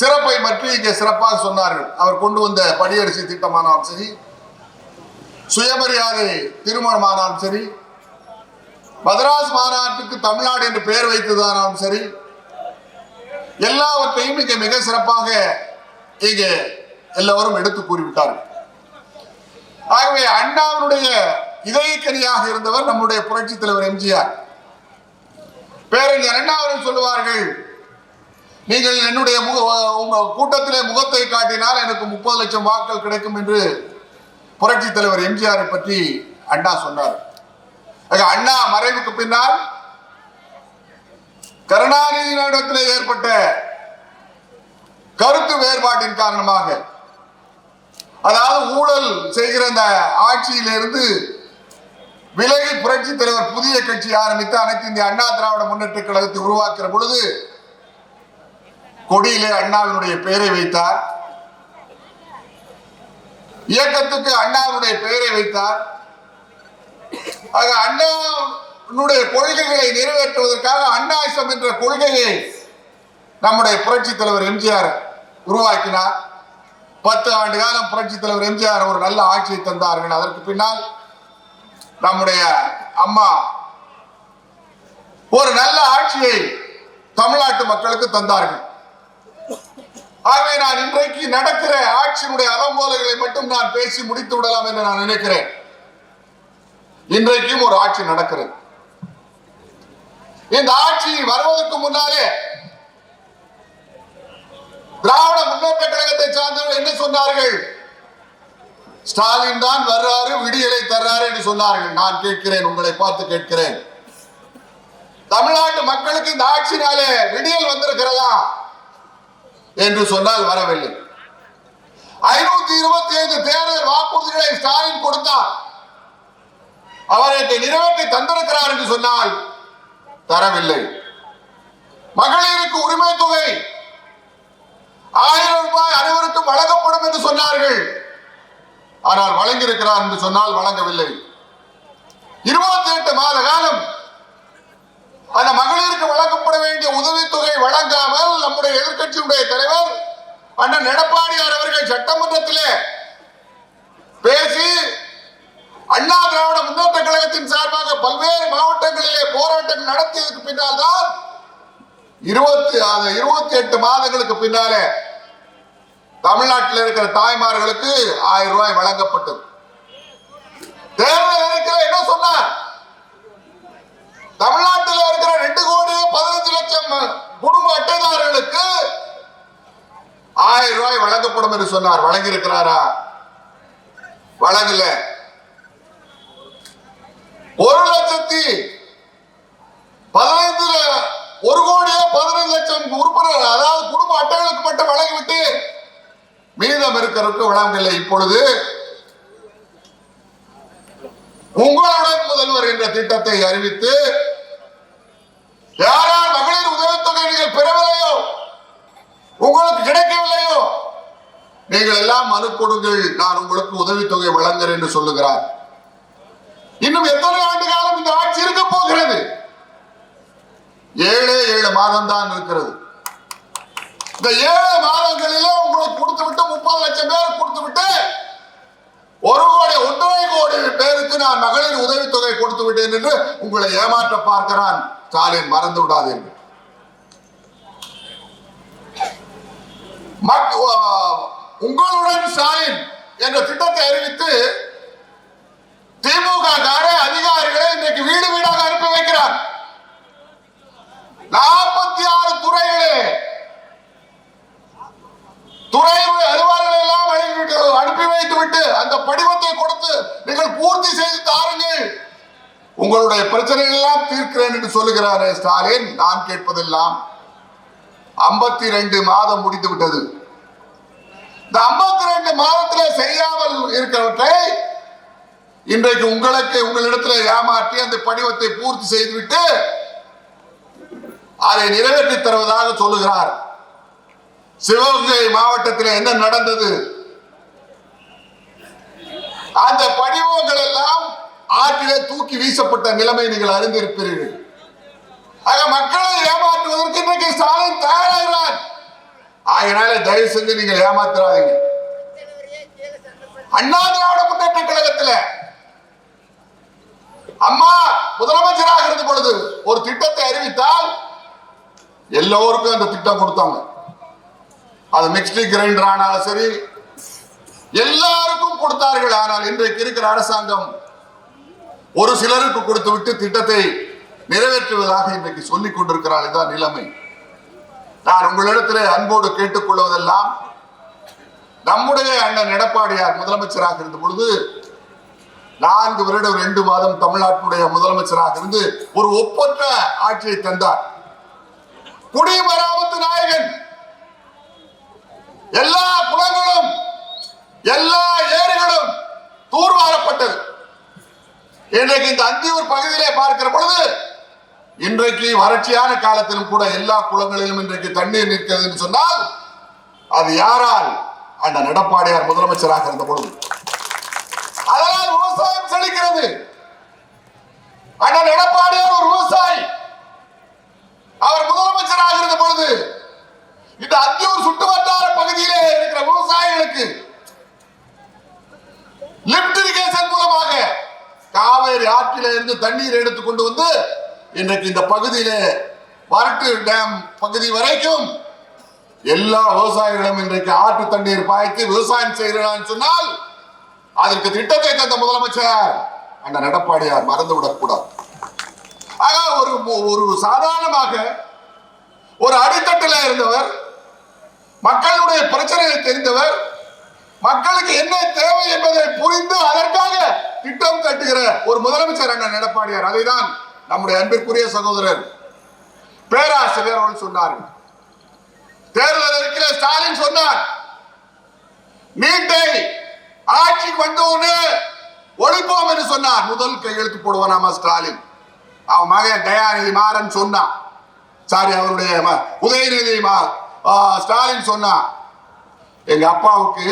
சிறப்பை பற்றி இங்கே சிறப்பாக சொன்னார்கள். அவர் கொண்டு வந்த படியரிசி திட்டமானாலும் சரி சுயமரியாதை திருமணமானாலும் சரி மதராஸ் மாநாட்டுக்கு தமிழ்நாடு என்று பெயர் வைத்ததானாலும் சரி எல்லாவற்றையும் இங்கே மிக சிறப்பாக இங்கே எல்லோரும் எடுத்து கூறிவிட்டார்கள். ஆகவே அண்ணாவினுடைய இதயக்கனியாக இருந்தவர் நம்முடைய புரட்சி தலைவர் எம்ஜிஆர். பேரறிஞர் அண்ணா அவர்கள் சொல்லுவார்கள் நீங்கள் என்னுடைய முக உங்கள் கூட்டத்திலே முகத்தை காட்டினால் எனக்கு முப்பது லட்சம் வாக்கள் கிடைக்கும் என்று புரட்சி தலைவர் எம்ஜிஆரை பற்றி அண்ணா சொன்னார். ஆக அண்ணா மறைவுக்கு பின்னால் கருணாநிதியினிடத்தில் ஏற்பட்ட கருத்து வேறுபாட்டின் காரணமாக அதாவது ஊழல் செய்கிற அந்த ஆட்சியிலிருந்து விலகி புரட்சி தலைவர் புதிய கட்சி ஆரம்பித்து அனைத்து இந்திய அண்ணா திராவிட முன்னேற்ற கழகத்தை உருவாக்குற பொழுது கொடியிலே அண்ணாவினுடைய பெயரை வைத்தார். இயக்கத்துக்கு அண்ணாவினுடைய பெயரை வைத்தார். ஆக அண்ணாவினுடைய கொள்கைகளை நிறைவேற்றுவதற்காக அண்ணாசம் என்ற கொள்கையை நம்முடைய புரட்சி தலைவர் எம்ஜிஆர் உருவாக்கினார். பத்து ஆண்டு காலம் புரட்சி தலைவர் எம்ஜிஆர் ஒரு நல்ல ஆட்சியை தந்தார்கள். அதற்கு பின்னால் நம்முடைய அம்மா ஒரு நல்ல ஆட்சியை தமிழ்நாட்டு மக்களுக்கு தந்தார்கள். ஆகவே நான் இன்றைக்கு நடக்கிற ஆட்சியினுடைய அலங்கோலைகளை மட்டும் நான் பேசி முடித்து விடலாம் என்று நான் நினைக்கிறேன். இன்றைக்கும் ஒரு ஆட்சி நடக்கிறது. இந்த ஆட்சி வருவதற்கு முன்னாலே திராவிட முன்னேற்ற கழகத்தை சார்ந்தவர்கள் என்ன சொன்னார்கள்? ஸ்டாலின் தான் வர்றாரு விடியலை தர்றாரு என்று சொன்னார்கள். நான் கேட்கிறேன் உங்களை பார்த்து கேட்கிறேன். தமிழ்நாட்டு மக்களுக்கு இந்த ஆட்சினாலே விடியல் வந்திருக்கிறதா? என்று சொன்னால் வரவில்லை. ஐநூத்தி இருபத்தி ஐந்து தேர்தல் வாக்குறுதிகளை ஸ்டாலின் கொடுத்தார். அவரை நிறைவேற்றி தந்திருக்கிறார் என்று சொன்னால் தரவில்லை. மகளிருக்கு உரிமை தொகை ஆயிரம் ரூபாய் அனைவருக்கும் வழங்கப்படும் என்று சொன்னார்கள். ஆனால் வழங்கியிருக்கிறார் என்று சொன்னால் வழங்கவில்லை. இருபத்தி எட்டு மாத காலம் அந்த மகளிருக்கு வழங்கப்பட வேண்டிய உதவித்தொகை வழங்காமல் நம்முடைய எதிர்க்கட்சியுடைய தலைவர் அண்ணன் எடப்பாடியார் அவர்கள் சட்டமன்றத்திலே பேசி அண்ணா திராவிட முன்னேற்ற கழகத்தின் சார்பாக பல்வேறு மாவட்டங்களிலே போராட்டங்கள் நடத்தியதற்கு பின்னால் தான் இருபத்தி இருபத்தி எட்டு மாதங்களுக்கு பின்னாலே தமிழ்நாட்டில் இருக்கிற தாய்மார்களுக்கு ஆயிரம் ரூபாய் வழங்கப்பட்டது. தேர்தல் இருக்கிற என்ன சொன்னார்? தமிழ்நாட்டில் இருக்கிற ரெண்டு கோடி பதினஞ்சு லட்சம் குடும்ப அட்டைதாரர்களுக்கு ஆயிரம் ரூபாய் வழங்கப்படும் என்று சொன்னார். வழங்கி இருக்கிறாரா வழங்கல. ஒரு லட்சத்தி பதினைந்து ஒரு கோடியே பதினைந்து லட்சம் உறுப்பினர் அதாவது குடும்ப அட்டைகளுக்கு மட்டும் வழங்கிவிட்டு மீதம் இருக்கிறதுக்கு வழங்கவில்லை. இப்பொழுது உங்களுடன் முதல்வர் என்ற திட்டத்தை அறிவித்து யாரால் மகளிர் உதவித்தொகை நீங்கள் பெறவில்லையோ? உங்களுக்கு கிடைக்கவில்லையோ? நீங்கள் எல்லாம் மனு கொடுங்கள் நான் உங்களுக்கு உதவித்தொகை வழங்குறேன் என்று சொல்லுகிறார். இன்னும் எத்தனை ஆண்டு காலம் இந்த ஆட்சி இருக்க போகிறது? ஏழே ஏழு மாதம் தான் இருக்கிறது. இந்த ஏழு மாதங்களிலே உங்களுக்கு கொடுத்து விட்டு முப்பது லட்சம் பேர் கொடுத்து விட்டு ஒரு கோடி ஒன்றரை கோடி பேருக்கு நான் மகளிர் உதவித்தொகை கொடுத்து விட்டேன் என்று உங்களை ஏமாற்ற பார்க்கிறான் ஸ்டாலின். மறந்து விடாதீர்கள். உங்களுடன் ஸ்டாலின் என்ற திட்டத்தை அறிவித்து திமுக கார அதிகாரிகளை இன்றைக்கு வீடு வீடாக அனுப்பி வைக்கிறார். நாற்பத்தி ஆறு துறைகளே துறை அலுவலர் அனுப்பி வைத்து விட்டு அந்த படிவத்தை கொடுத்து நீங்கள் பூர்த்தி செய்து தாருங்கள். உங்களுடைய பிரச்சனைகள் எல்லாம் தீர்க்கிறேன் என்று சொல்லுகிறாரே ஸ்டாலின் நான் கேட்பதெல்லாம் ஐம்பத்தி ரெண்டு மாதம் முடித்து விட்டது. இந்த ஐம்பத்தி ரெண்டு மாதத்தில் செய்யாமல் இருக்கிறவற்றை இன்றைக்கு உங்களுக்கு உங்களிடத்தில் ஏமாற்றி அந்த படிவத்தை பூர்த்தி செய்துவிட்டு அதை நிறைவேற்றி தருவதாக சொல்லுகிறார். சிவகங்கை மாவட்டத்தில் என்ன நடந்தது? அந்த படிவங்கள் எல்லாம் ஆற்றிலே தூக்கி வீசப்பட்ட நிலைமை நீங்கள் அறிந்திருப்பீர்கள். ஆக மக்களை ஏமாற்றுவதற்கு இன்றைக்கு ஸ்டாலின் தயாராகிறார். அதனால தயவு செஞ்சு நீங்கள் ஏமாத்துறாதீங்க அண்ணா திராவிட முன்னேற்ற கழகத்துல அம்மா முதலமைச்சராக இருந்த பொழுது ஒரு திட்டத்தை அறிவித்தால் எல்லோருக்கும் அந்த திட்டம் கொடுத்தாங்க. அது மிக்ஸ்டி கிரைண்டர் ஆனாலும் சரி எல்லாருக்கும் கொடுத்தார்கள். ஆனால் இன்றைக்கு இருக்கிற அரசாங்கம் ஒரு சிலருக்கு கொடுத்து விட்டு திட்டத்தை நிறைவேற்றுவதாக இன்றைக்கு சொல்லிக் கொண்டிருக்கிறார். இதுதான் நிலைமை. நான் உங்களிடத்தில் அன்போடு கேட்டுக்கொள்வதெல்லாம் நம்முடைய அண்ணன் எடப்பாடியார் முதலமைச்சராக இருந்த பொழுது நான்கு வருடம் ரெண்டு மாதம் தமிழ்நாட்டுடைய முதலமைச்சராக இருந்து ஒரு ஒப்பற்ற ஆட்சியை தந்தார். குடிமராமத்து நாயகன். எல்லா குளங்களும் எல்லா ஏரிகளும் தூர்வாரப்பட்டது. இன்றைக்கு இந்த அந்தியூர் பகுதியிலே பார்க்கிற பொழுது இன்றைக்கு வறட்சியான காலத்திலும் கூட எல்லா குளங்களிலும் இன்றைக்கு தண்ணீர் நிற்கிறது என்று சொன்னால் அது யாரால் அந்த நடப்பாடியார் முதலமைச்சராக இருந்த பொழுது? அதனால் விவசாயம் செழிக்கிறது. அண்ணன் எடப்பாடியார் ஒரு விவசாயி அவர் முதலமைச்சராக இருந்த பொழுது இந்த அத்தியூர் சுற்றுவட்டார பகுதியிலே இருக்கிற விவசாயிகளுக்கு லிப்ட் இரிகேஷன் மூலமாக காவேரி ஆற்றில இருந்து தண்ணீர் எடுத்து கொண்டு வந்து இன்றைக்கு இந்த பகுதியிலே வரட்டு டேம் பகுதி வரைக்கும் எல்லா விவசாயிகளும் இன்றைக்கு ஆற்று தண்ணீர் பாய்த்து விவசாயம் செய்கிறான்னு சொன்னால் அதற்கு திட்டத்தை தந்த முதலமைச்சர் அந்த நடப்பாடியார் மறந்து விடக்கூடாது ஆக ஒரு ஒரு சாதாரணமாக ஒரு அடித்தட்டில் இருந்தவர் மக்களுடைய பிரச்சனையை தெரிந்தவர் மக்களுக்கு என்ன தேவை என்பதை புரிந்து அதற்காக திட்டம் கட்டுகிற ஒரு முதலமைச்சர் அண்ணன் எடப்பாடியார். அதைதான் நம்முடைய அன்பிற்குரிய சகோதரர் பேராசிரியர் அவர்கள் சொன்னார்கள் தேர்தல் இருக்கிற ஸ்டாலின் சொன்னார். நீட்டை ஆட்சிக்கு கொண்டு ஒழிப்போம் என்று சொன்னார். முதல் கையெழுத்து போடுவானாமா ஸ்டாலின். அவன் மகன் தயாநிதி மாறன் சொன்னான். சாரி அவருடைய உதயநிதி ஆ, ஸ்டாலின் சொன்னான். எங்க அப்பாவுக்கு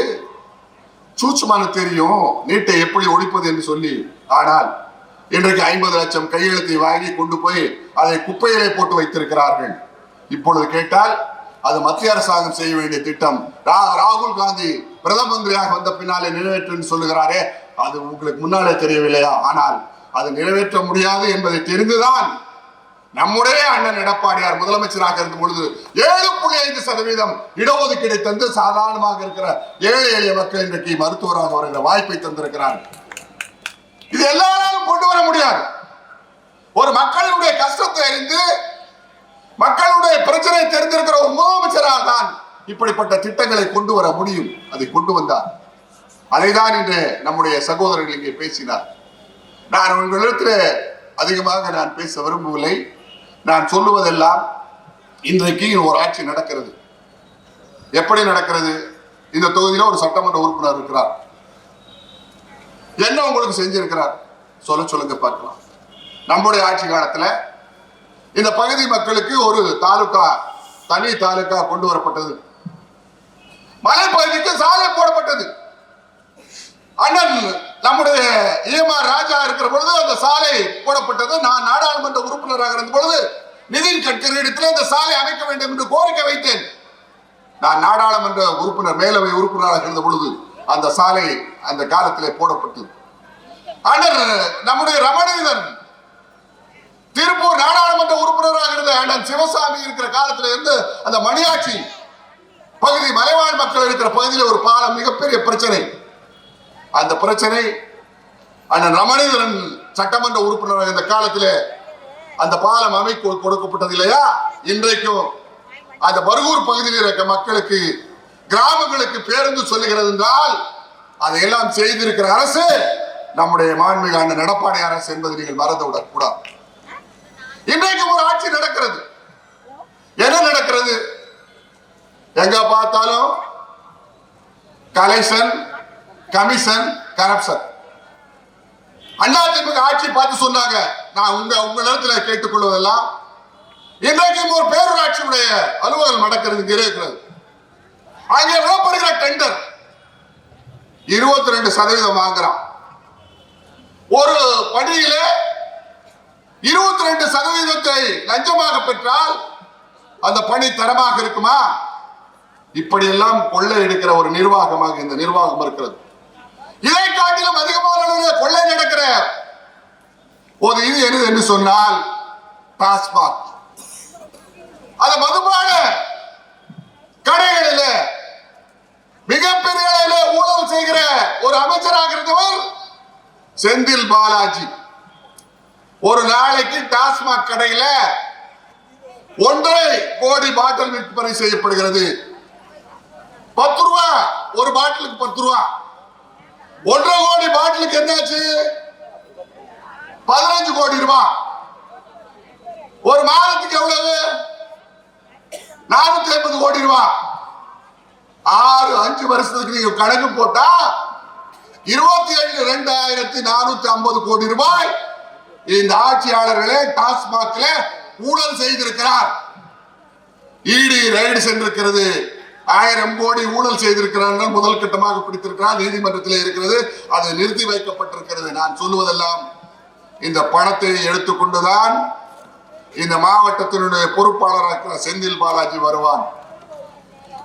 சூட்சுமான தெரியும் நீட்டை எப்படி ஒழிப்பது என்று சொல்லி. ஆனால் இன்றைக்கு ஐம்பது லட்சம் கையெழுத்தை வாங்கி கொண்டு போய் அதை குப்பையிலே போட்டு வைத்திருக்கிறார்கள். இப்பொழுது கேட்டால் அது மத்திய அரசாங்கம் செய்ய வேண்டிய திட்டம். ரா- ராகுல் காந்தி பிரதம மந்திரியாக வந்த பின்னாலே நிறைவேற்றுன்னு சொல்லுகிறாரே அது உங்களுக்கு முன்னாலே தெரியவில்லையா? ஆனால் அது நிறைவேற்ற முடியாது என்பதை தெரிந்துதான் நம்முடைய அண்ணன் எடப்பாடியார் முதலமைச்சராக இருந்த பொழுது ஏழு புள்ளி ஐந்து சதவீதம் இடஒதுக்கீடை தந்து சாதாரணமாக இருக்கிற ஏழை எளிய மக்கள் இன்றைக்கு மருத்துவராக வருகிற வாய்ப்பை தந்திருக்கிறார். இது எல்லாராலும் கொண்டு வர முடியாது. ஒரு மக்களுடைய கஷ்டத்தை அறிந்து மக்களுடைய பிரச்சனை தெரிந்திருக்கிற ஒரு முதலமைச்சராக தான் இப்படிப்பட்ட திட்டங்களை கொண்டு வர முடியும். அதை கொண்டு வந்தார். அதைதான் இன்று நம்முடைய சகோதரர்கள் இங்கே பேசினார். நான் உங்களிடத்தில் அதிகமாக நான் பேச விரும்பவில்லை. நான் சொல்லுவதெல்லாம் இன்றைக்கு ஒரு ஆட்சி நடக்கிறது. எப்படி நடக்கிறது? இந்த தொகுதியில ஒரு சட்டமன்ற உறுப்பினர் இருக்கிறார். என்ன உங்களுக்கு செஞ்சிருக்கிறார்? சொல்ல சொல்லுங்க பார்க்கலாம். நம்முடைய ஆட்சி காலத்துல இந்த பகுதி மக்களுக்கு ஒரு தாலுகா தனி தாலுகா கொண்டு வரப்பட்டது. மலைப்பகுதிக்கு சாலை போடப்பட்டது. அண்ணன் நம்முடைய ஈமார் ராஜா இருக்கிற பொழுது அந்த சாலை போடப்பட்டது. நான் நாடாளுமன்ற உறுப்பினராக இருந்த பொழுது நிதின் கட்கரி இடத்துல அந்த சாலை அமைக்க வேண்டும் என்று கோரிக்கை வைத்தேன். நான் நாடாளுமன்ற உறுப்பினர் மேலவை உறுப்பினராக இருந்த பொழுது அந்த சாலை அந்த காலத்திலே போடப்பட்டது. அண்ணன் நம்முடைய ரமணீதன் திருப்பூர் நாடாளுமன்ற உறுப்பினராக இருந்த அண்ணன் சிவசாமி இருக்கிற காலத்துல இருந்து அந்த மணியாட்சி பகுதி மலைவாழ் மக்கள் இருக்கிற பகுதியில் ஒரு பாலம் மிகப்பெரிய பிரச்சனை. அந்த பிரச்சனை அண்ணன் ரமணீதரன் சட்டமன்ற உறுப்பினர் இந்த காலத்தில் அந்த பாலம் அமைக்க கொடுக்கப்பட்டது இல்லையா? இன்றைக்கும் அந்த பருகூர் பகுதியில் இருக்க மக்களுக்கு கிராமங்களுக்கு பேருந்து சொல்லுகிறது என்றால் அதையெல்லாம் செய்திருக்கிற அரசு நம்முடைய மாண்புமிகு அண்ணன் நடப்பாடை அரசு என்பதை நீங்கள் மறந்துவிடக் கூடாது இன்றைக்கு ஒரு ஆட்சி நடக்கிறது. என்ன நடக்கிறது? எங்க பார்த்தாலும் கலெக்ஷன் கமிஷன் கரப்ஷன். அதிமுக ஆட்சி பார்த்து சொன்னாங்க. நான் உங்க உங்க நேரத்துல கேட்டுக்கொள்வதெல்லாம் இன்றைக்கும் ஒரு பேரூராட்சியுடைய அலுவலகம் நடக்கிறது இங்க இருக்கிறது அங்கே விடப்படுகிற டெண்டர் இருபத்தி ரெண்டு சதவீதம் வாங்குறான். ஒரு பணியில இருபத்தி ரெண்டு சதவீதத்தை லஞ்சமாக பெற்றால் அந்த பணி தரமாக இருக்குமா? இப்படியெல்லாம் கொள்ளை எடுக்கிற ஒரு நிர்வாகமாக இந்த நிர்வாகம் இருக்கிறது. இதை காட்டிலும் அதிகமான கொள்ளை நடக்கிற ஒரு இது எது என்று சொன்னால் டாஸ்மாக் அது மதுபான கடைகளில் மிகப்பெரிய அளவில் ஊழல் செய்கிற ஒரு அமைச்சராக இருந்தவர் செந்தில் பாலாஜி. ஒரு நாளைக்கு டாஸ்மாக் கடையில ஒன்றரை கோடி பாட்டில் விற்பனை செய்யப்படுகிறது. பத்து ரூபா ஒரு பாட்டிலுக்கு பத்து ரூபா. ஒன்றரை கோடி பாட்டிலுக்கு என்னாச்சு? பதினஞ்சு கோடி ரூபாய் ஒரு மாதத்துக்கு எவ்வளவு? நானூத்தி ஐம்பது கோடி ரூபாய் ஆறு அஞ்சு வருஷத்துக்கு நீங்க கணக்கு போட்டா இருபத்தி ஏழு ரெண்டாயிரத்தி நானூத்தி ஐம்பது கோடி ரூபாய் இந்த ஆட்சியாளர்களே டாஸ்மாக்ல ஊழல் செய்திருக்கிறார். இடி ரைடு சென்றிருக்கிறது. ஆயிரம் கோடி ஊழல் செய்திருக்கிறார்கள் முதல் கட்டமாக பிடித்திருக்கிறார் நீதிமன்றத்தில் இருக்கிறது. அது நிறுத்தி வைக்கப்பட்டிருக்கிறது. நான் சொல்லுவதெல்லாம் இந்த பணத்தை எடுத்துக்கொண்டுதான் இந்த மாவட்டத்தினுடைய பொறுப்பாளராக இருக்கிற செந்தில் பாலாஜி வருவான்.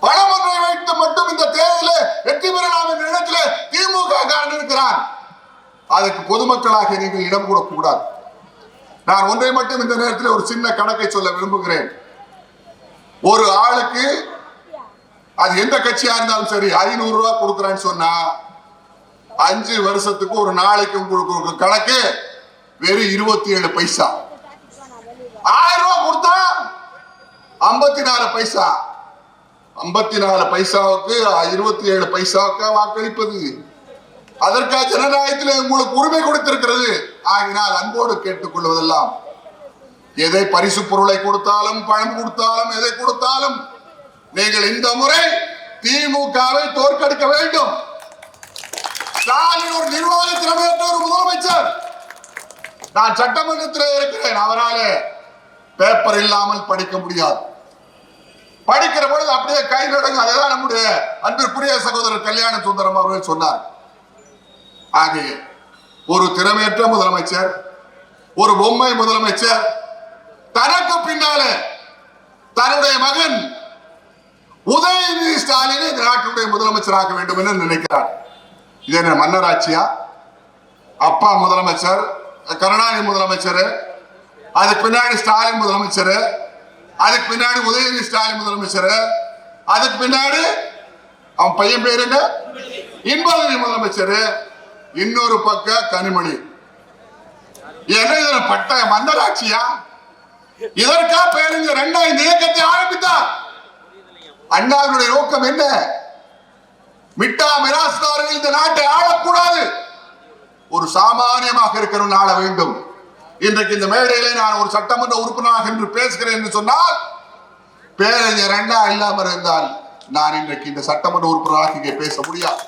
பணம் ஒன்றை வைத்து மட்டும் இந்த தேர்தலில் வெற்றி பெறலாம் என்ற இடத்தில் திமுக காரன் இருக்கிறான். அதுக்கு பொதுமக்களாக நீங்கள் இடம் கூடக்கூடாது நான் ஒன்றை மட்டும் இந்த நேரத்தில் ஒரு சின்ன கணக்கை சொல்ல விரும்புகிறேன். ஒரு ஆளுக்கு அது எந்த கட்சியா இருந்தாலும் சரி ஐநூறு ரூபா கொடுக்குறான்னு சொன்னா அஞ்சு வருஷத்துக்கு ஒரு நாளைக்கு உங்களுக்கு கணக்கு வெறும் இருபத்தி ஏழு பைசா. ஆயிரம் ரூபா கொடுத்தா ஐம்பத்தி நாலு பைசா. ஐம்பத்தி நாலு பைசாவுக்கு இருபத்தி ஏழு பைசாவுக்கு வாக்களிப்பது. அதற்காக ஜனநாயகத்தில் உங்களுக்கு உரிமை கொடுத்திருக்கிறது. ஆகினால் அன்போடு கேட்டுக்கொள்வதெல்லாம் எதை பரிசு பொருளை கொடுத்தாலும் பணம் கொடுத்தாலும் எதை கொடுத்தாலும் நீங்கள் இந்த முறை திமுகவை தோற்கடிக்க வேண்டும். ஸ்டாலின் ஒரு நிர்வாக திறமையற்ற ஒரு முதலமைச்சர். நான் சட்டமன்றத்தில் இருக்கிறேன். அவரால் பேப்பர் இல்லாமல் படிக்க முடியாது. படிக்கிற பொழுது அப்படியே கை நடங்கும் அதுதான் நம்முடைய அன்பிற்குரிய சகோதரர் கல்யாண சுந்தரம் அவர்கள் சொன்னார். ஆகிய ஒரு திறமையற்ற முதலமைச்சர் ஒரு பொம்மை முதலமைச்சர் தனக்கு பின்னாலே தன்னுடைய மகன் உதயநிதி ஸ்டாலினை இந்த நாட்டுடைய முதலமைச்சராக்க வேண்டும் என்று நினைக்கிறார். இது என்ன மன்னராட்சியா? அப்பா முதலமைச்சர் கருணாநிதி முதலமைச்சர் அதுக்கு பின்னாடி ஸ்டாலின் முதலமைச்சர் அதுக்கு பின்னாடி உதயநிதி ஸ்டாலின் முதலமைச்சர் அதுக்கு பின்னாடி அவன் பையன் பேர் என்ன? இன்பநிதி முதலமைச்சர் இன்னொரு பக்க கனிமணி என்ன இதுல பட்ட மன்னராட்சியா? இதற்கா பேருங்க ரெண்டாயிரம் இயக்கத்தை ஆரம்பித்தார். அண்ணாவினுடைய நோக்கம் என்ன? மிட்டா மிராஸ்தாரர்கள் இந்த நாட்டை ஆளக்கூடாது. ஒரு சாமானியமாக இருக்கிறவன் ஆள வேண்டும். இன்றைக்கு இந்த மேடையிலே நான் ஒரு சட்டமன்ற உறுப்பினராக என்று பேசுகிறேன் என்று சொன்னால் பேரறிஞர் அண்ணா இல்லாமல் இருந்தால் நான் இன்றைக்கு இந்த சட்டமன்ற உறுப்பினராக இங்கே பேச முடியாது.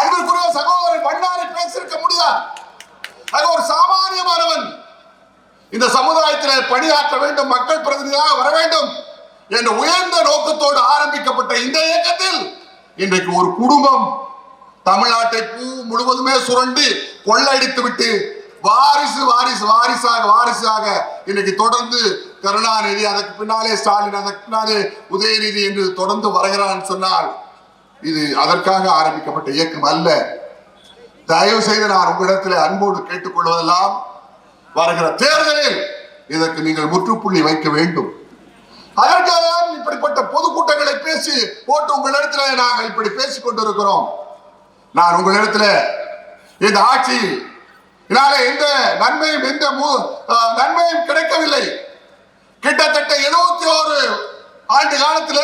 அன்பிற்குரிய சகோதரன் பண்ணாரை பேசியிருக்க முடியாது. அது ஒரு சாமானியமானவன். இந்த சமுதாயத்தில் பணியாற்ற வேண்டும் மக்கள் பிரதிநிதியாக வர வேண்டும். என்ற உயர்ந்த நோக்கத்தோடு ஆரம்பிக்கப்பட்ட இந்த இயக்கத்தில் இன்றைக்கு ஒரு குடும்பம் தமிழ்நாட்டை பூ முழுவதுமே சுரண்டி கொள்ளையடித்து விட்டு வாரிசு வாரிசு வாரிசாக வாரிசாக இன்னைக்கு தொடர்ந்து கருணாநிதி அதற்கு பின்னாலே ஸ்டாலின் அதற்கு பின்னாலே உதயநிதி என்று தொடர்ந்து வருகிறான் சொன்னால் இது அதற்காக ஆரம்பிக்கப்பட்ட இயக்கம் அல்ல. தயவு செய்து நான் உங்களிடத்தில் அன்போடு கேட்டுக்கொள்வதெல்லாம் வருகிற தேர்தலில் இதற்கு நீங்கள் முற்றுப்புள்ளி வைக்க வேண்டும். அதற்காக இப்படிப்பட்ட பொதுக்கூட்டங்களை பேசி போட்டு உங்களிடத்துல நாங்கள் இப்படி பேசிக் கொண்டிருக்கிறோம். நான் உங்களிடத்துல இந்த ஆட்சி இதனால எந்த நன்மையும் எந்த மு- நன்மையும் கிடைக்கவில்லை. கிட்டத்தட்ட எழுபத்தி ஓரு ஆண்டு காலத்தில்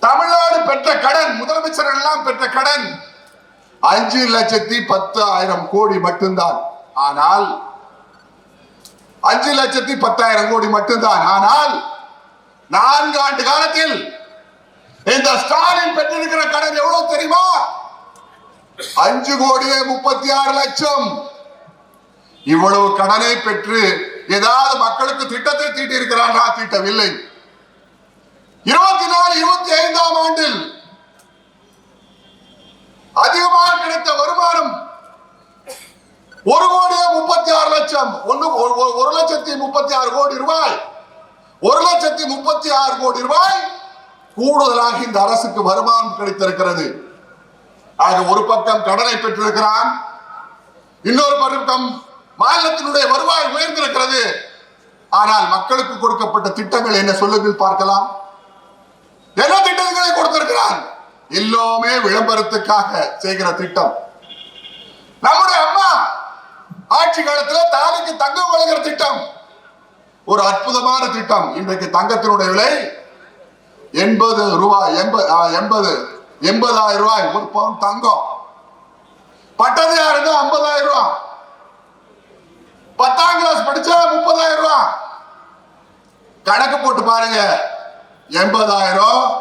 தமிழ்நாடு பெற்ற கடன் முதலமைச்சர் எல்லாம் பெற்ற கடன் அஞ்சு லட்சத்தி பத்து ஆயிரம் கோடி மட்டும்தான். ஆனால் அஞ்சு லட்சத்தி பத்தாயிரம் கோடி மட்டும்தான். ஆனால் நான்கு ஆண்டு காலத்தில் இந்த ஸ்டாலின் பெற்றிருக்கிற கடன் எவ்வளவு தெரியுமா? அஞ்சு கோடியே முப்பத்தி ஆறு லட்சம். இவ்வளவு கடனை பெற்று ஏதாவது மக்களுக்கு திட்டத்தை தீட்டி இருக்கிறார்களா தீட்டவில்லை. இருபத்தி நாலு இருபத்தி ஐந்தாம் ஆண்டில் அதிகமாக கிடைத்த வருமானம் ஒரு கோடியே முப்பத்தி ஆறு லட்சம். ஒன்னு ஒரு- ஒரு லட்சத்தி முப்பத்தி ஆறு கோடி ரூபாய். ஒரு லட்சத்தி முப்பத்தி ஆறு கோடி ரூபாய் கூடுதலாக இந்த அரசுக்கு வருமானம் கிடைத்திருக்கிறது. ஆக ஒரு பக்கம் கடனை பெற்றிருக்கிறான் இன்னொரு பக்கம் மாநிலத்தினுடைய வருவாய் உயர்ந்திருக்கிறது. ஆனால் மக்களுக்கு கொடுக்கப்பட்ட திட்டங்கள் என்ன சொல்லுங்கள் பார்க்கலாம். என்ன திட்டங்களை கொடுத்திருக்கிறான்? எல்லாமே விளம்பரத்துக்காக செய்கிற திட்டம். நம்முடைய அம்மா ஆட்சி காலத்தில் தாலிக்கு தங்கம் வழங்குற திட்டம். ஒரு அற்புதமான திட்டம். இன்றைக்கு தங்கத்தினுடைய விலை எண்பது ரூபாய் எண்பது எண்பது எண்பதாயிரம் ரூபாய். ஒரு பவுன் தங்கம். பட்டது யாருங்க ஐம்பதாயிரம் ரூபாய். பத்தாம் கிளாஸ் படிச்சா முப்பதாயிரம் ரூபாய். கணக்கு போட்டு பாருங்க. எண்பதாயிரம்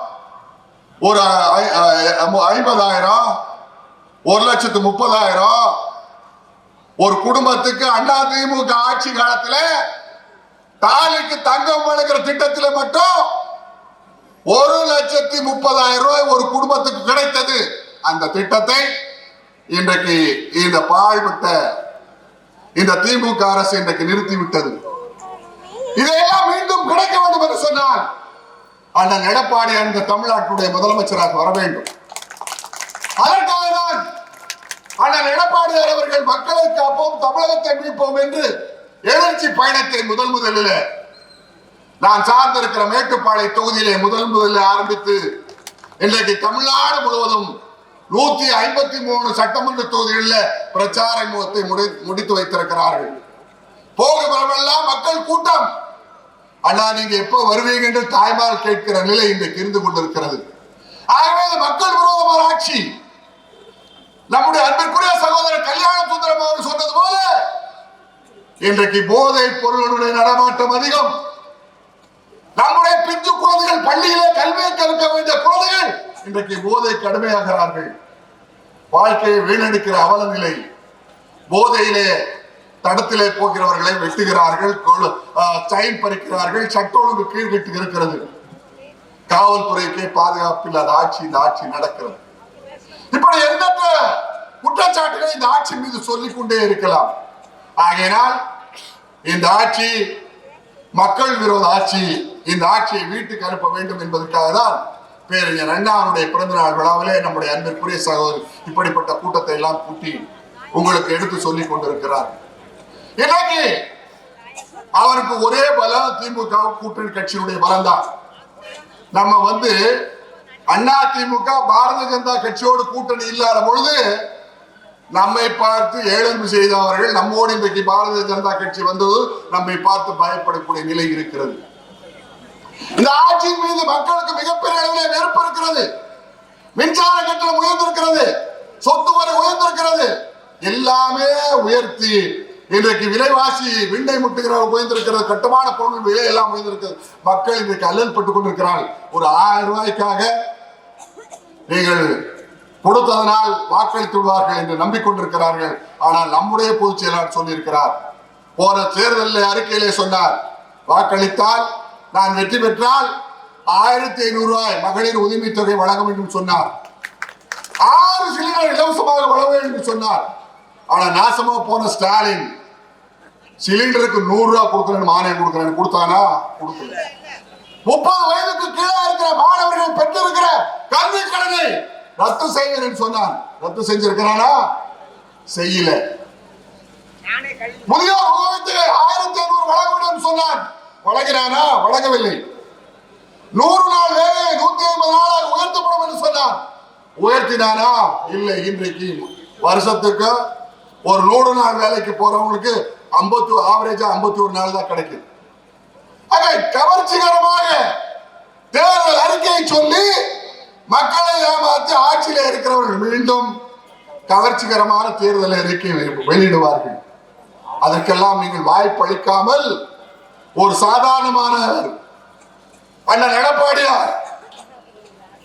ஒரு ஐ- ஐம்பதாயிரம் ஒரு லட்சத்து முப்பதாயிரம். ஒரு குடும்பத்துக்கு அண்ணா திமுக ஆட்சி காலத்துல தாலிக்கு தங்கம் வழங்குற திட்டத்தில் மட்டும் ஒரு லட்சத்தி முப்பதாயிரம் ரூபாய் ஒரு குடும்பத்துக்கு கிடைத்தது. அந்த திட்டத்தை இன்றைக்கு இந்த பாழ்பட்ட இந்த திமுக அரசு இன்றைக்கு நிறுத்திவிட்டது. இதையெல்லாம் மீண்டும் கிடைக்க வேண்டும் என்று சொன்னால் அண்ணன் எடப்பாடி அந்த தமிழ்நாட்டுடைய முதலமைச்சராக வர வேண்டும். அதற்காக தான் அண்ணன் எடப்பாடியார் அவர்கள் மக்களை காப்போம் தமிழகத்தை மீட்போம் என்று எழுச்சி பயணத்தை முதல் முதலில் நான் சார்ந்திருக்கிற மேட்டுப்பாளைய தொகுதியிலே முதல் முதலில் ஆரம்பித்து இன்றைக்கு தமிழ்நாடு முழுவதும் நூத்தி ஐம்பத்தி மூணு சட்டமன்ற தொகுதிகளில் பிரச்சார முகத்தை முடி- முடித்து வைத்திருக்கிறார்கள். போகுமெல்லாம் மக்கள் கூட்டம். அண்ணா நீங்க எப்ப வருவீங்க என்று தாய்மார் கேட்கிற நிலை இன்றைக்கு இருந்து கொண்டிருக்கிறது. ஆகவே மக்கள் விரோதமான ஆட்சி. நம்முடைய அன்பிற்குரிய சகோதரர் கல்யாண சுந்தரம் அவர் சொன்னது போல இன்றைக்கு போதை பொருளுடைய நடமாட்டம் அதிகம். நம்முடைய பிஞ்சு குழந்தைகள் பள்ளியிலே கல்வியை கற்க வேண்டிய குழந்தைகள் இன்றைக்கு போதை கடுமையாகிறார்கள் வாழ்க்கையை வீணடிக்கிற அவல நிலை போதையிலே தடத்திலே போகிறவர்களை வெட்டுகிறார்கள் சைன் ஆஹ், பறிக்கிறார்கள் சட்ட ஒழுங்கு கீழ்கட்டு இருக்கிறது. காவல்துறைக்கே பாதுகாப்பு இல்லாத ஆட்சி இந்த ஆட்சி நடக்கிறது. இப்படி எண்ணற்ற குற்றச்சாட்டுகளை இந்த ஆட்சி மீது சொல்லிக் கொண்டே இருக்கலாம். ஆகையினால் இந்த ஆட்சி மக்கள் விரோத ஆட்சி இந்த ஆட்சியை வீட்டுக்கு அனுப்ப வேண்டும் என்பதற்காக தான் பேரறிஞர் அண்ணாவுடைய பிறந்த நாள் விழாவிலே நம்முடைய அன்பிற்குரிய சகோதரர் இப்படிப்பட்ட கூட்டத்தை எல்லாம் கூட்டி உங்களுக்கு எடுத்து சொல்லிக் கொண்டிருக்கிறார். இன்னைக்கு அவருக்கு ஒரே பலம் திமுக கூட்டணி கட்சியினுடைய பலம் தான் நம்ம வந்து அண்ணா திமுக பாரதிய ஜனதா கட்சியோடு கூட்டணி இல்லாத பொழுது நம்மை பார்த்து ஏழன்பு செய்தவர்கள் நம்மோடு இன்றைக்கு பாரதிய ஜனதா கட்சி வந்தது நம்மை பார்த்து பயப்படக்கூடிய நிலை இருக்கிறது. இந்த ஆட்சியின் மீது மக்களுக்கு மிகப்பெரிய அளவிலே வெறுப்பு இருக்கிறது. மின்சார கட்டணம் உயர்ந்திருக்கிறது. சொத்து வரை உயர்ந்திருக்கிறது. எல்லாமே உயர்த்தி இன்றைக்கு விலைவாசி விண்டை முட்டுகிற உயர்ந்திருக்கிறது. கட்டுமான பொருள் விலை எல்லாம் உயர்ந்திருக்கிறது. மக்கள் இன்றைக்கு அல்லல் பட்டுக் கொண்டிருக்கிறார்கள். ஒரு ஆயிரம் ரூபாய்க்காக நீங்கள் கொடுத்ததனால் வாக்களித்துள்ளார்கள் என்று நம்பிக்கொண்டிருக்கிறார்கள். ஆனால் நம்முடைய பொதுச் செயலாளர் சொல்லியிருக்கிறார். போன தேர்தலில் அறிக்கையிலே சொன்னார் வாக்களித்தால் நான் வெற்றி பெற்றால் ஆயிரத்தி ஐநூறு ரூபாய் மகளிர் உரிமை தொகை வழங்க வேண்டும் சொன்னார். ஆறு சிலிண்டர் இலவசமாக வழங்க வேண்டும் சொன்னார். ஆனா நாசமா போன ஸ்டாலின் சிலிண்டருக்கு நூறு ரூபாய் கொடுக்குறேன்னு மானியம் கொடுக்குறேன்னு கொடுத்தானா? கொடுக்கல. முப்பது வயதுக்கு கீழே இருக்கிற மாணவர்கள் பெற்றிருக்கிற கல்வி கடனை ரத்து செய்கிறேன் சொன்னான். ரத்து செஞ்சிருக்கிறானா? செய்யல. முதியோர் உதவித்தொகை ஆயிரத்தி ஐநூறு வழங்க வேண்டும் சொன்னான். வழங்கினானா? வழங்கவில்லை. நூறு நாள் வேலை நூத்தி ஐம்பது நாளாக உயர்த்தப்படும் என்று சொன்னான். உயர்த்தினானா? இல்லை இன்றைக்கு வருஷத்துக்கு ஒரு நூறு நாள் வேலைக்கு போறவங்களுக்கு ஐம்பத்தி ஆவரேஜா ஐம்பத்தி ஒரு நாள் தான் கிடைக்குது. கவர்ச்சிகரமாக தேர்தல் அறிக்கையை சொல்லி மக்களை ஏமாற்றி ஆட்சியில இருக்கிறவர்கள் மீண்டும் கவர்ச்சிகரமான தேர்தல் அறிக்கை வெளியிடுவார்கள். அதற்கெல்லாம் நீங்கள் வாய்ப்பளிக்காமல் ஒரு சாதாரணமானவர் அண்ணன் எடப்பாடியார்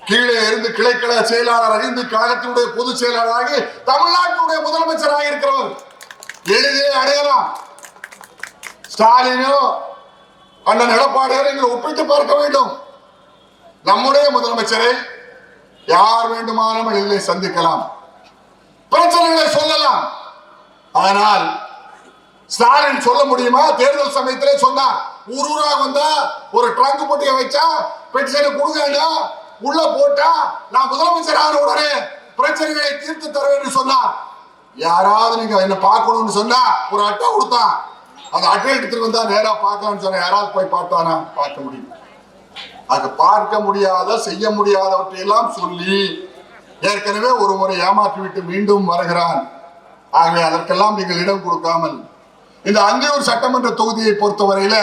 கீழே இருந்து கிளைக்கழக செயலாளர் இருந்து கழகத்தினுடைய பொதுச் செயலாளராகி தமிழ்நாட்டினுடைய முதலமைச்சராக இருக்கிறவர். எளிதே அடையலாம். ஸ்டாலினோ அண்ணன் எடப்பாடியாரை நீங்கள் ஒப்பிட்டு பார்க்க வேண்டும். நம்முடைய முதலமைச்சரை யார் வேண்டுமானாலும் இதிலே சந்திக்கலாம். பிரச்சனைகளை சொல்லலாம். ஆனால் ஸ்டாலின் சொல்ல முடியுமா? தேர்தல் சமயத்திலே சொன்னார். ஊர் ஊரா வந்தா ஒரு ட்ரங்க் போட்டியை வச்சா பெட்டிஷனை கொடுங்க உள்ள போட்டா நான் முதலமைச்சர் ஆன உடனே பிரச்சனைகளை தீர்த்து தருவேன் என்று சொன்னார். யாராவது நீங்க என்ன பார்க்கணும்னு சொன்னா ஒரு அட்டை கொடுத்தான் அந்த அட்டை எடுத்துட்டு வந்தா நேரா பார்க்கலாம்னு சொன்ன யாராவது போய் பார்த்தானா? பார்க்க முடியும். அது பார்க்க முடியாத செய்ய முடியாதவற்றையெல்லாம் சொல்லி ஏற்கனவே ஒரு முறை ஏமாற்றிவிட்டு மீண்டும் வருகிறான். ஆகவே அதற்கெல்லாம் நீங்கள் இடம் கொடுக்காமல் இந்த அந்தியூர் சட்டமன்ற தொகுதியை பொறுத்தவரையில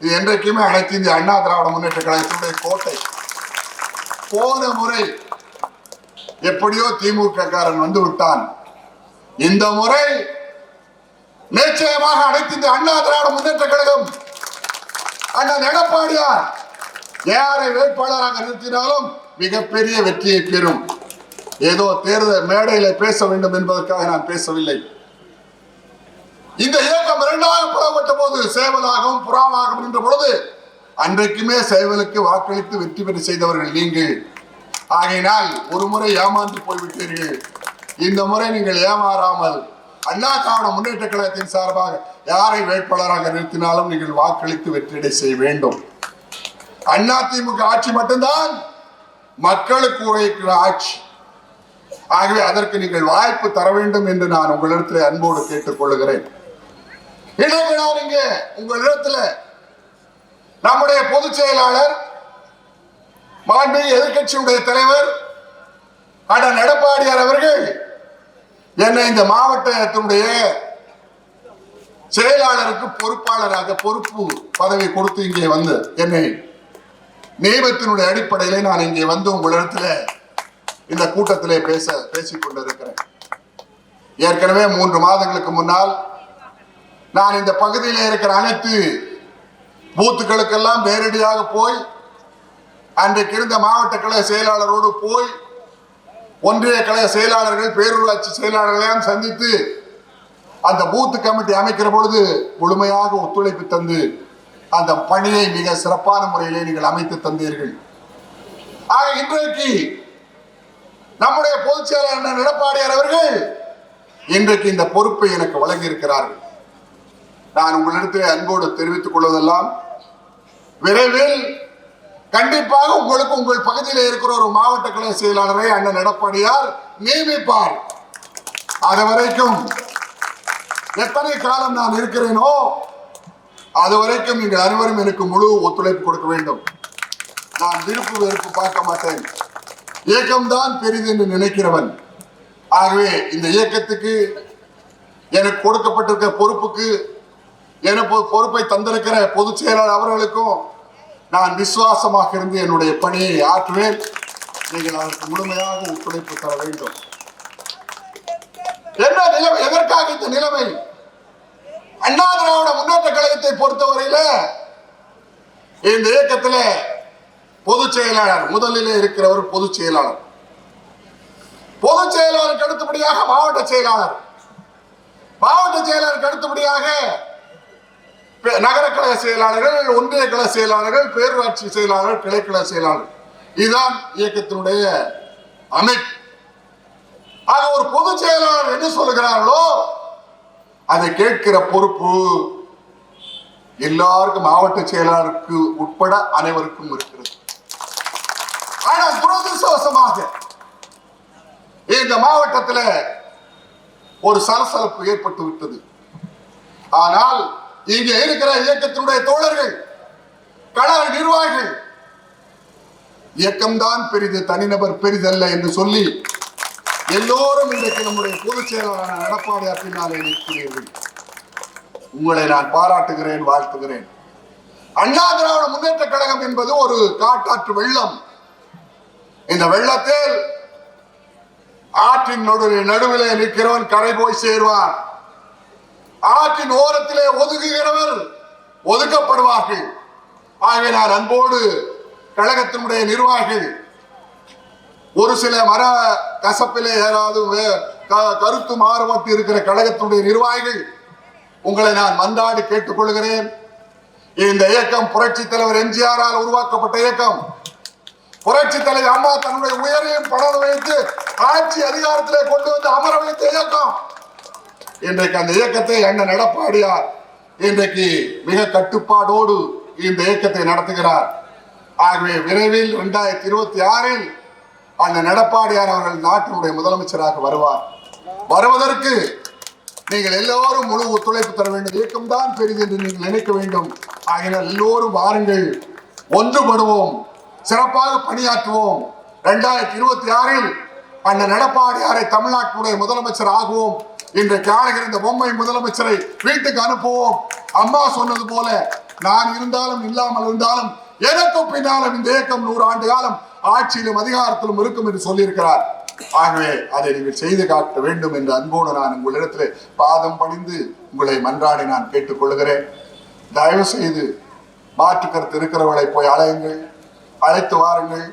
இது என்றைக்குமே அனைத்து இந்திய அண்ணா திராவிட முன்னேற்ற கழகத்தினுடைய கோட்டை. போன முறை எப்படியோ திமுக காரன் வந்து விட்டான். இந்த முறை நிச்சயமாக அனைத்து இந்திய அண்ணா திராவிட முன்னேற்ற கழகம் அண்ணன் எடப்பாடியார் யாரை வேட்பாளராக நிறுத்தினாலும் மிகப்பெரிய வெற்றியை பெறும். ஏதோ தேர்தல் மேடையில பேச வேண்டும் என்பதற்காக நான் பேசவில்லை. இந்த இயக்கம் இரண்டாக புறப்பட்ட போது சேவலாகவும் புறாமாகவும் நின்ற பொழுது அன்றைக்குமே சேவலுக்கு வாக்களித்து வெற்றி பெற்று செய்தவர்கள் நீங்கள். ஆகையினால் ஒரு முறை ஏமாந்து போய்விட்டீர்கள். இந்த முறை நீங்கள் ஏமாறாமல் அண்ணா திராவிட முன்னேற்ற கழகத்தின் சார்பாக யாரை வேட்பாளராக நிறுத்தினாலும் நீங்கள் வாக்களித்து வெற்றியடை செய்ய வேண்டும். அண்ணா திமுக ஆட்சி மட்டும்தான் மக்களுக்கு உழைக்கிற ஆட்சி. ஆகவே அதற்கு நீங்கள் வாய்ப்பு தர வேண்டும் என்று நான் உங்களிடத்தில் அன்போடு கேட்டுக்கொள்கிறேன். இன்றைக்கு நான் இங்கே நம்முடைய பொதுச் செயலாளர் மாண்புமிகு எதிர்கட்சியுடைய தலைவர் அண்ணன் எடப்பாடியார் அவர்கள் என்னை இந்த மாவட்டத்தினுடைய செயலாளருக்கு பொறுப்பாளராக பொறுப்பு பதவி கொடுத்து இங்கே வந்து என்னை நியமத்தினுடைய அடிப்படையிலே நான் இங்கே வந்து உங்களிடத்துல இந்த கூட்டத்திலே பேச பேசிக் கொண்டிருக்கிறேன். ஏற்கனவே மூன்று மாதங்களுக்கு முன்னால் நான் இந்த பகுதியில் இருக்கிற அனைத்து பூத்துக்களுக்கெல்லாம் நேரடியாக போய் அன்றைக்கு இருந்த மாவட்ட கழக செயலாளரோடு போய் ஒன்றிய கழக செயலாளர்கள் பேரூராட்சி செயலாளர்களையும் சந்தித்து அந்த பூத்து கமிட்டி அமைக்கிற பொழுது முழுமையாக ஒத்துழைப்பு தந்து அந்த பணியை மிக சிறப்பான முறையிலே நீங்கள் அமைத்து தந்தீர்கள். ஆக இன்றைக்கு நம்முடைய பொதுச் செயலாளர் எடப்பாடியார் அவர்கள் இன்றைக்கு இந்த பொறுப்பை எனக்கு வழங்கியிருக்கிறார்கள். நான் உங்களிடத்தில் அன்போடு தெரிவித்துக் கொள்வதெல்லாம் விரைவில் கண்டிப்பாக உங்களுக்கு உங்கள் பகுதியில் இருக்கிற ஒரு மாவட்ட கலை செயலாளரை அண்ணன் எடப்பாடியார் நியமிப்பார். அது வரைக்கும் எத்தனை காலம் நான் இருக்கிறேனோ அது வரைக்கும் நீங்கள் அனைவரும் எனக்கு முழு ஒத்துழைப்பு கொடுக்க வேண்டும். நான் விருப்பு வெறுப்பு பார்க்க மாட்டேன். இயக்கம்தான் பெரிது என்று நினைக்கிறவன். ஆகவே இந்த இயக்கத்துக்கு எனக்கு கொடுக்கப்பட்டிருக்கிற பொறுப்புக்கு எனக்கு பொறுப்பை தந்திருக்கிற பொதுச் செயலாளர் அவர்களுக்கும் நான் விசுவாசமாக இருந்து என்னுடைய பணியை ஆற்றுவேன். நீங்கள் அதற்கு முழுமையாக ஒத்துழைப்பு தர வேண்டும். என்ன நிலைமை எதற்காக இந்த நிலைமை? அண்ணா திராவிட முன்னேற்ற கழகத்தை பொறுத்தவரையில இந்த இயக்கத்துல பொதுச் செயலாளர் முதலிலே இருக்கிறவர் பொதுச் செயலாளர். பொதுச் செயலாளருக்கு அடுத்தபடியாக மாவட்ட செயலாளர். மாவட்ட செயலாளருக்கு அடுத்தபடியாக நகரக்கழக செயலாளர்கள் ஒன்றிய கழக செயலாளர்கள் பேரூராட்சி செயலாளர் கிளைக்கழக செயலாளர் இதுதான் இயக்கத்தினுடைய அமைப்பு. ஆக ஒரு பொதுச் செயலாளர் என்ன சொல்லுகிறார்களோ அதை கேட்கிற பொறுப்பு எல்லாருக்கும் மாவட்ட செயலாளருக்கு உட்பட அனைவருக்கும் இருக்கிறது. ஆனால் துரதிருஷ்டவசமாக இந்த மாவட்டத்தில் ஒரு சலசலப்பு ஏற்பட்டு விட்டது. ஆனால் இங்கே இருக்கிற இயக்கத்தினுடைய தோழர்கள் கழக நிர்வாகிகள் இயக்கம்தான் பெரிது தனிநபர் பெரிதல்ல என்று சொல்லி எல்லோரும் இன்றைக்கு நம்முடைய பொதுச் செயலாளரான எடப்பாடியார் பின்னாலே நிற்கிறீர்கள். உங்களை நான் பாராட்டுகிறேன் வாழ்த்துகிறேன். அண்ணா திராவிட முன்னேற்ற கழகம் என்பது ஒரு காட்டாற்று வெள்ளம். இந்த வெள்ளத்தில் ஆற்றின் நடுவில் நடுவிலே நிற்கிறவன் கரை போய் சேர்வான். ஆற்றின் ஓரத்திலே ஒதுக்குகிறவர் ஒதுக்கப்படுவார்கள். ஆகவே நான் அன்போடு கழகத்தினுடைய நிர்வாகிகள் ஒரு சில மர கசப்பிலே ஏதாவது வே- க- கருத்து மாறுபட்டு இருக்கிற கழகத்தினுடைய நிர்வாகிகள் உங்களை நான் மன்றாடி கேட்டுக்கொள்கிறேன். இந்த இயக்கம் புரட்சி தலைவர் எம்ஜிஆரால் உருவாக்கப்பட்ட இயக்கம். புரட்சி தலைவர் அம்மா தன்னுடைய உயரையும் பணம் வைத்து ஆட்சி அதிகாரத்திலே கொண்டு வந்து அமர வைத்த இயக்கம். இன்றைக்கு அந்த இயக்கத்தை என்ன நடப்பாடியார்? இன்றைக்கு மிக கட்டுப்பாடோடு இந்த இயக்கத்தை நடத்துகிறார். ஆகவே விரைவில் இரண்டாயிரத்தி இருபத்தி ஆறில் அந்த நடப்பாடியார் அவர்கள் நாட்டினுடைய முதலமைச்சராக வருவார். வருவதற்கு நீங்கள் எல்லோரும் முழு ஒத்துழைப்பு தர வேண்டும். இயக்கம்தான் பெரிது என்று நீங்கள் நினைக்க வேண்டும். ஆகினால் எல்லோரும் வாருங்கள். ஒன்றுபடுவோம். சிறப்பாக பணியாற்றுவோம். ரெண்டாயிரத்தி இருபத்தி ஆறில் அந்த நடப்பாடியாரை தமிழ்நாட்டுடைய முதலமைச்சர் ஆகுவோம். இன்று ஆளுகிற இந்த பொம்மை முதலமைச்சரை வீட்டுக்கு அனுப்புவோம். அம்மா சொன்னது போல நான் இருந்தாலும் இல்லாமல் இருந்தாலும் எனக்கு பின்னாலும் இந்த இயக்கம் நூறு ஆண்டு காலம் ஆட்சியிலும் அதிகாரத்திலும் இருக்கும் என்று சொல்லியிருக்கிறார். ஆகவே அதை நீங்கள் செய்து காட்ட வேண்டும் என்று அன்போடு நான் உங்களிடத்தில் பாதம் பணிந்து உங்களை மன்றாடி நான் கேட்டுக்கொள்கிறேன். தயவு செய்து மாற்று கருத்து இருக்கிறவர்களை போய் அழையுங்கள் அழைத்து வாருங்கள்.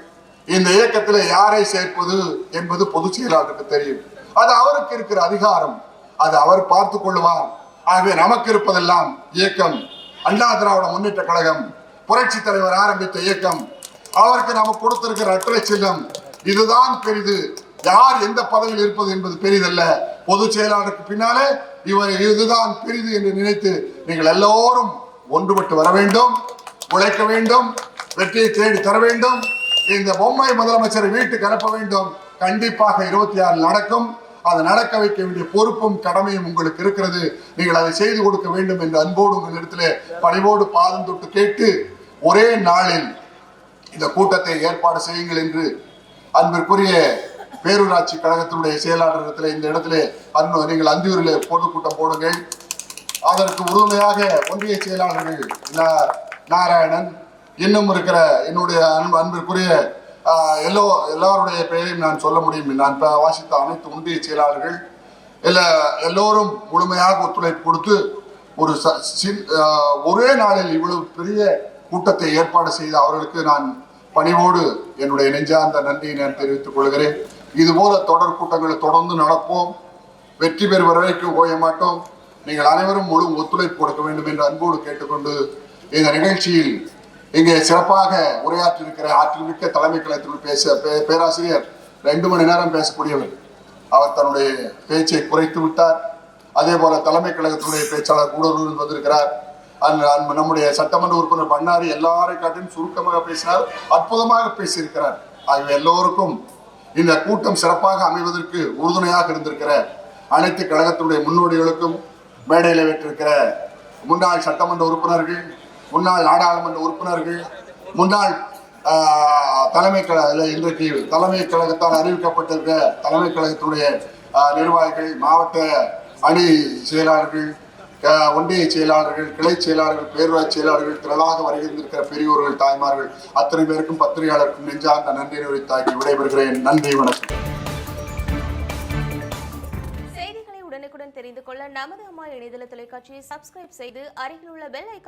இந்த இயக்கத்தில் யாரை சேர்ப்பது என்பது பொதுச் செயலாளருக்கு தெரியும். அது அவருக்கு இருக்கிற அதிகாரம். அது அவர் பார்த்து கொள்வார் ஆகவே நமக்கு இருப்பதெல்லாம் இயக்கம். அண்ணா திராவிட முன்னேற்ற கழகம் புரட்சி தலைவர் ஆரம்பித்த இயக்கம். அவருக்கு நாம கொடுத்திருக்கிற அற்றை செல்லம் இதுதான் பெரிது. யார் எந்த பதவியில் இருப்பது என்பது பெரிதல்ல. பொதுச் செயலாளருக்கு பின்னாலே இவர் இதுதான் பெரிது என்று நினைத்து நீங்கள் எல்லோரும் ஒன்றுபட்டு வர வேண்டும் உழைக்க வேண்டும் வெற்றியை தேடி தர வேண்டும் இந்த பொம்மை முதலமைச்சரை வீட்டுக்கு அனுப்ப வேண்டும். கண்டிப்பாக இருபத்தி ஆறு நடக்கும். அதை நடக்க வைக்க வேண்டிய பொறுப்பும் கடமையும் உங்களுக்கு இருக்கிறது. நீங்கள் அதை செய்து கொடுக்க வேண்டும் என்று அன்போடு உங்கள் இடத்துல பணிவோடு பாதம் தொட்டு கேட்டு ஒரே நாளில் இந்த கூட்டத்தை ஏற்பாடு செய்யுங்கள் என்று அன்பிற்குரிய பேரூராட்சி கழகத்தினுடைய செயலாளரிடத்தில் இந்த இடத்துல அன்பு நீங்கள் அந்தியூரில் பொதுக்கூட்டம் போடுங்கள் அதற்கு உறுதுணையாக ஒன்றிய செயலாளர்கள் நாராயணன் இன்னும் இருக்கிற என்னுடைய அன்பு அன்பிற்குரிய எல்லோ எல்லாருடைய பெயரையும் நான் சொல்ல முடியும். நான் வாசித்த அனைத்து ஒன்றிய செயலாளர்கள் எல்லா எல்லோரும் முழுமையாக ஒத்துழைப்பு கொடுத்து ஒரு சின்- ஒரே நாளில் இவ்வளவு பெரிய கூட்டத்தை ஏற்பாடு செய்த அவர்களுக்கு நான் பணிவோடு என்னுடைய நெஞ்சார்ந்த நன்றியை நான் தெரிவித்துக் கொள்கிறேன். இதுபோல தொடர் கூட்டங்களை தொடர்ந்து நடப்போம். வெற்றி பெறும் வரைக்கும் ஓய மாட்டோம். நீங்கள் அனைவரும் முழு ஒத்துழைப்பு கொடுக்க வேண்டும் என்று அன்போடு கேட்டுக்கொண்டு இந்த நிகழ்ச்சியில் இங்கே சிறப்பாக உரையாற்றியிருக்கிற ஆற்றல் மிக்க தலைமை கழகத்தில் பேச பே- பேராசிரியர் ரெண்டு மணி நேரம் பேசக்கூடியவர். அவர் தன்னுடைய பேச்சை குறைத்து விட்டார். அதே போல தலைமை கழகத்தினுடைய பேச்சாளர் கூடலூரில் வந்திருக்கிறார். நம்முடைய சட்டமன்ற உறுப்பினர் பண்ணாரி எல்லாரை காட்டிலும் சுருக்கமாக பேசினார் அற்புதமாக பேசியிருக்கிறார். ஆகவே எல்லோருக்கும் இந்த கூட்டம் சிறப்பாக அமைவதற்கு உறுதுணையாக இருந்திருக்கிற அனைத்து கழகத்தினுடைய முன்னோடிகளுக்கும் மேடையில் வெற்றிருக்கிற முன்னாள் சட்டமன்ற உறுப்பினர்கள் முன்னாள் நாடாளுமன்ற உறுப்பினர்கள் முன்னாள் தலைமை கழக இன்றைக்கு தலைமை கழகத்தால் அறிவிக்கப்பட்டிருக்கிற தலைமை கழகத்தினுடைய நிர்வாகிகள் மாவட்ட அணி செயலாளர்கள் ஒன்றிய செயலாளர்கள் கிளை செயலாளர்கள் பேரூராட்சி செயலாளர்கள் திரளாக வருகின்றிருக்கிற பெரியோர்கள் தாய்மார்கள் அத்தனை பேருக்கும் பத்திரிகையாளருக்கும் நெஞ்சார்ந்த நன்றி உரித்தாக்கி விடைபெறுகிறேன். நன்றி வணக்கம். செய்திகளை உடனுக்குடன் தெரிந்து கொள்ள நமது அம்மா இணையதள தொலைக்காட்சியை சப்ஸ்கிரைப் செய்து அருகில் உள்ள பெல் ஐக்கான்